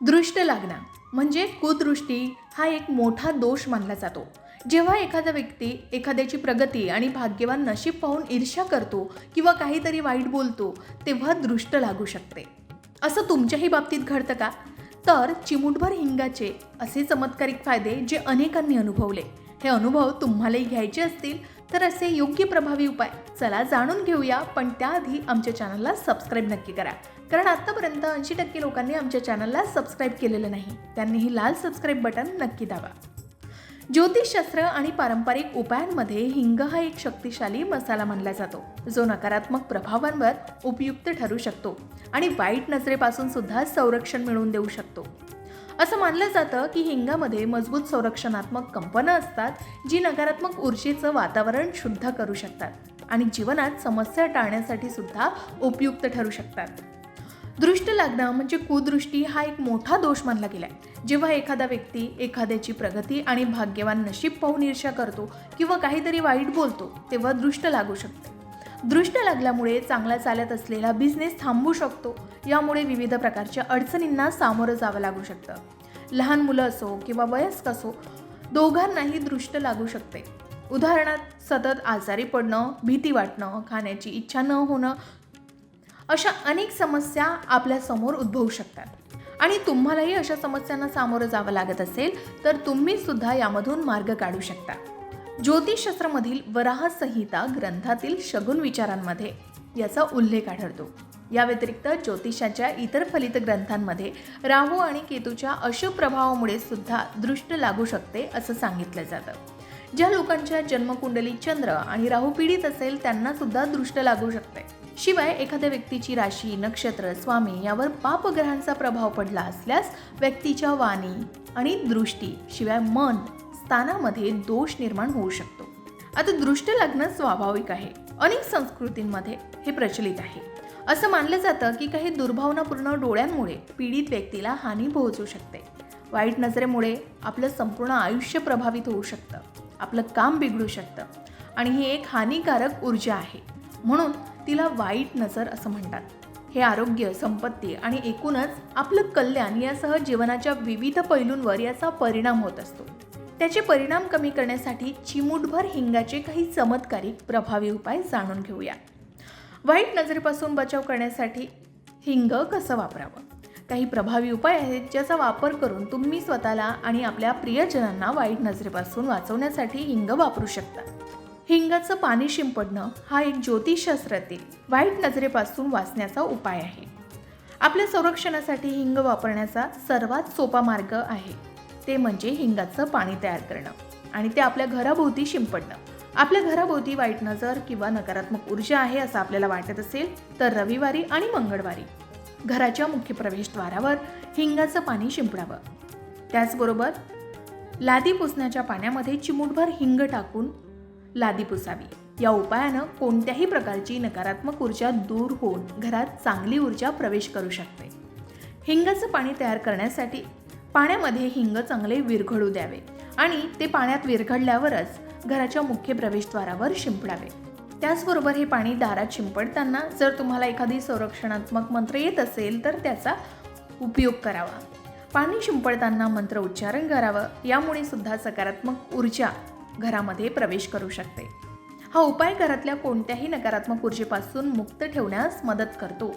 दृष्ट लागणं म्हणजे कुदृष्टी हा एक मोठा दोष मानला जातो. जेव्हा एखादा व्यक्ती एखाद्याची प्रगती आणि भाग्यवान नशीब पाहून ईर्ष्या करतो किंवा काहीतरी वाईट बोलतो तेव्हा दृष्ट लागू शकते. असं तुमच्याही बाबतीत घडतं का? तर चिमूटभर हिंगाचे असे चमत्कारिक फायदे जे अनेकांनी अनुभवले. हे अनुभव तुम्हालाही घ्यायचे असतील तर असे योग्य प्रभावी उपाय चला जाणून घेऊया पण त्याआधी आमच्या चॅनलला सबस्क्राईब नक्की करा. कारण आत्तापर्यंत ऐंशी टक्के लोकांनी आमच्या चॅनलला सबस्क्राईब केलेलं नाही. त्यांनीही लाल सबस्क्राईब बटन नक्की दाबा. ज्योतिषशास्त्र आणि पारंपरिक उपायांमध्ये हिंग हा एक शक्तिशाली मसाला मानला जातो. जो नकारात्मक प्रभावांवर उपयुक्त ठरू शकतो आणि वाईट नजरेपासून सुद्धा संरक्षण मिळवून देऊ शकतो. असं मानलं जातं की हिंगामध्ये मजबूत संरक्षणात्मक कंपनं असतात जी नकारात्मक ऊर्जेचं वातावरण शुद्ध करू शकतात आणि जीवनात समस्या टाळण्यासाठी सुद्धा उपयुक्त ठरू शकतात. दृष्ट लागणं म्हणजे कुदृष्टी हा एक मोठा दोष मानला गेलाय. जेव्हा एखादा व्यक्ती एखाद्याची प्रगती आणि भाग्यवान नशीब पाहून ईर्ष्या करतो किंवा काहीतरी वाईट बोलतो तेव्हा दृष्ट लागू शकते. दृष्ट लागल्यामुळे चांगला चालत असलेला बिझनेस थांबू शकतो. यामुळे विविध प्रकारच्या अडचणींना सामोरं जावं लागू शकतं. लहान मुलं असो किंवा वयस्क असो दोघांनाही दृष्ट लागू शकते. उदाहरणार्थ सतत आजारी पडणं भीती वाटणं खाण्याची इच्छा न होणं अशा अनेक समस्या आपल्यासमोर उद्भवू शकतात. आणि तुम्हालाही अशा समस्यांना सामोरं जावं लागत असेल तर तुम्ही सुद्धा यामधून मार्ग काढू शकता. ज्योतिषशास्त्रामधील वराह संहिता ग्रंथातील शगुन विचारांमध्ये याचा उल्लेख आढळतो. या व्यतिरिक्त ज्योतिषाच्या इतर फलित ग्रंथांमध्ये राहू आणि केतूच्या अशुभ प्रभावामुळे सुद्धा दृष्ट लागू शकते असं सांगितलं जातं. ज्या लोकांच्या जन्मकुंडली चंद्र आणि राहू पीडित असेल त्यांना सुद्धा दृष्ट लागू शकते. शिवाय एखाद्या व्यक्तीची राशी नक्षत्र स्वामी यावर पापग्रहांचा प्रभाव पडला असल्यास व्यक्तीच्या वाणी आणि दृष्टी शिवाय मन स्थानामध्ये दोष निर्माण होऊ शकतो. आता दृष्ट लागणं स्वाभाविक आहे. अनेक संस्कृतींमध्ये हे प्रचलित आहे. असं मानलं जातं की काही दुर्भावनापूर्ण डोळ्यांमुळे पीडित व्यक्तीला हानी पोहोचू शकते. वाईट नजरेमुळे आपलं संपूर्ण आयुष्य प्रभावित होऊ शकतं. आपलं काम बिघडू शकतं. आणि ही एक हानिकारक ऊर्जा आहे. म्हणून तिला वाईट नजर असं म्हणतात. हे आरोग्य संपत्ती आणि एकूणच आपलं कल्याण यासह जीवनाच्या विविध पैलूंवर याचा परिणाम होत असतो. त्याचे परिणाम कमी करण्यासाठी चिमूटभर हिंगाचे काही चमत्कारिक प्रभावी उपाय जाणून घेऊया. वाईट नजरेपासून बचाव करण्यासाठी हिंग कसं वापरावं? काही प्रभावी उपाय आहेत ज्याचा वापर करून तुम्ही स्वतःला आणि आपल्या प्रियजनांना वाईट नजरेपासून वाचवण्यासाठी हिंग वापरू शकता. हिंगाचं पाणी शिंपडणं हा एक ज्योतिषशास्त्रातील वाईट नजरेपासून वाचण्याचा उपाय आहे. आपल्या संरक्षणासाठी हिंग वापरण्याचा सर्वात सोपा मार्ग आहे. ते म्हणजे हिंगाचं पाणी तयार करणं. आणि ते आपल्या घराभोवती शिंपडणं. आपल्या घराभोवती वाईट नजर किंवा नकारात्मक ऊर्जा आहे असं आपल्याला वाटत असेल तर रविवारी आणि मंगळवारी. घराच्या मुख्य प्रवेशद्वारावर हिंगाचं पाणी शिंपडावं. त्याचबरोबर लादी पुसण्याच्या पाण्यामध्ये चिमूटभर हिंग टाकून लादी पुसावी. या उपायानं कोणत्याही प्रकारची नकारात्मक ऊर्जा दूर होऊन घरात चांगली ऊर्जा प्रवेश करू शकते. हिंगाचं पाणी तयार करण्यासाठी पाण्यामध्ये हिंग चांगले विरघळू द्यावे आणि ते पाण्यात विरघळल्यावरच घराच्या मुख्य प्रवेशद्वारावर शिंपडावे. त्याचबरोबर हे पाणी दारात शिंपडताना जर तुम्हाला एखादी संरक्षणात्मक मंत्र येत असेल तर त्याचा उपयोग करावा. पाणी शिंपडताना मंत्र उच्चारण करावं यामुळे सुद्धा सकारात्मक ऊर्जा घरामध्ये प्रवेश करू शकते. हा उपाय घरातल्या कोणत्याही नकारात्मक ऊर्जेपासून मुक्त ठेवण्यास मदत करतो.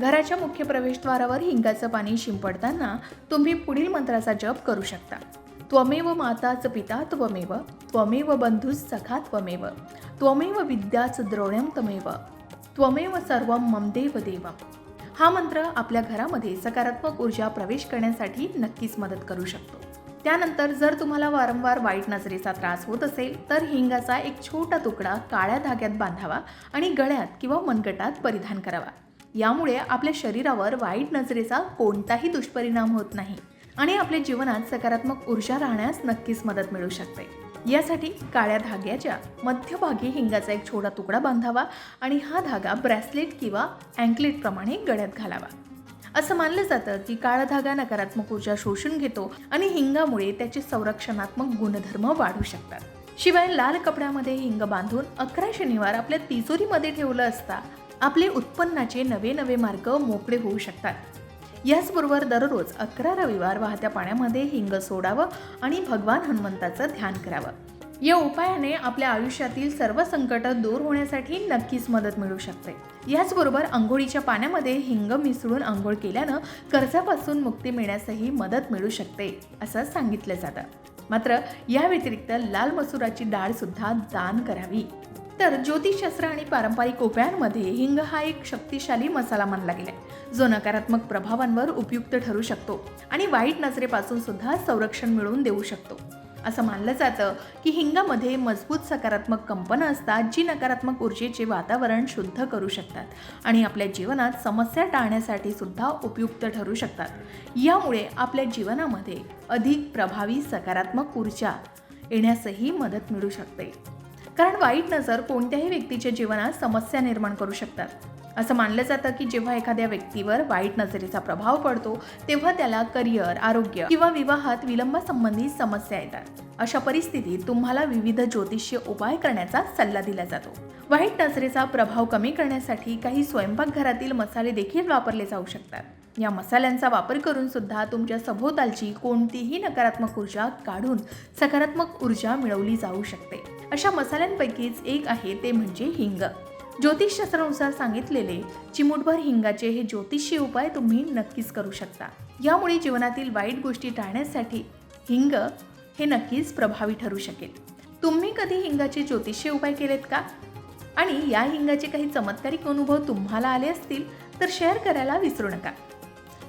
घराच्या मुख्य प्रवेशद्वारावर हिंगाचं पाणी शिंपडताना तुम्ही पुढील मंत्राचा जप करू शकता. त्वमेव माताच पिता त्वमेव त्वमेव बंधुस सखा त्वमेव त्वमेव विद्याच द्रोण्यम तमेव त्वमेव सर्व ममदेव देवम हा मंत्र आपल्या घरामध्ये सकारात्मक ऊर्जा प्रवेश करण्यासाठी नक्कीच मदत करू शकतो. त्यानंतर जर तुम्हाला वारंवार वाईट नजरेचा त्रास होत असेल तर हिंगाचा एक छोटा तुकडा काळ्या धाग्यात बांधावा आणि गळ्यात किंवा मनगटात परिधान करावा. यामुळे आपल्या शरीरावर वाईट नजरेचा कोणताही दुष्परिणाम होत नाही आणि आपल्या जीवनात सकारात्मक ऊर्जा राहण्यास नक्कीच मदत मिळू शकते. यासाठी काळ्या धाग्याच्या मध्यभागी हिंगाचा एक छोटा तुकडा बांधावा आणि हा धागा ब्रेसलेट किंवा अँकलेटप्रमाणे गळ्यात घालावा. असं मानलं जातं की काळा धागा नकारात्मक ऊर्जा शोषून घेतो आणि हिंगामुळे त्याचे संरक्षणात्मक गुणधर्म वाढू शकतात. शिवाय लाल कपड्यामध्ये हिंग बांधून अकरा शनिवार आपल्या तिजोरीमध्ये ठेवलं असता आपले उत्पन्नाचे नवे नवे मार्ग मोकळे होऊ शकतात. याचबरोबर दररोज अकरा रविवार वाहत्या पाण्यामध्ये हिंग सोडावं आणि भगवान हनुमंताचं ध्यान करावं. या उपायाने आपल्या आयुष्यातील सर्व संकट दूर होण्यासाठी नक्कीच मदत मिळू शकते. याचबरोबर आंघोळीच्या पाण्यामध्ये हिंग मिसळून आंघोळ केल्यानं कर्जापासून मुक्ती मिळण्यासही मदत मिळू शकते असं सांगितलं जातं. मात्र या व्यतिरिक्त लाल मसुराची डाळ सुद्धा दान करावी. तर ज्योतिषशास्त्र आणि पारंपरिक उपायांमध्ये हिंग हा एक शक्तिशाली मसाला मानला गेलाय. जो नकारात्मक प्रभावांवर उपयुक्त ठरू शकतो आणि वाईट नजरेपासून सुद्धा संरक्षण मिळवून देऊ शकतो. असं मानलं जातं की हिंगामध्ये मजबूत सकारात्मक कंपनं असतात जी नकारात्मक ऊर्जेचे वातावरण शुद्ध करू शकतात आणि आपल्या जीवनात समस्या टाळण्यासाठी सुद्धा उपयुक्त ठरू शकतात. यामुळे आपल्या जीवनामध्ये अधिक प्रभावी सकारात्मक ऊर्जा येण्यासही मदत मिळू शकते. कारण वाईट नजर कोणत्याही व्यक्तीच्या जीवनात समस्या निर्माण करू शकतात. असं मानलं जातं की जेव्हा एखाद्या व्यक्तीवर वाईट नजरेचा प्रभाव पडतो तेव्हा त्याला करिअर आरोग्य किंवा विवाहात विलंबासंबंधी समस्या येतात. अशा परिस्थितीत तुम्हाला विविध ज्योतिषीय उपाय करण्याचा सल्ला दिला जातो. वाईट नजरेचा प्रभाव कमी करण्यासाठी काही स्वयंपाकघरातील मसाले देखील वापरले जाऊ शकतात. या मसाल्यांचा वापर करून सुद्धा तुमच्या सभोवतालची कोणतीही नकारात्मक ऊर्जा काढून सकारात्मक ऊर्जा मिळवली जाऊ शकते. अशा मसाल्यांपैकीच एक आहे ते म्हणजे हिंग. ज्योतिषशास्त्रानुसार सांगितलेले चिमूटभर हिंगाचे हे ज्योतिषीय उपाय तुम्ही नक्कीच करू शकता. यामुळे जीवनातील वाईट गोष्टी टाळण्यासाठी हिंग हे नक्कीच प्रभावी ठरू शकेल. तुम्ही कधी हिंगाचे ज्योतिषीय उपाय केलेत का? आणि या हिंगाचे काही चमत्कारिक अनुभव तुम्हाला आले असतील तर शेअर करायला विसरू नका.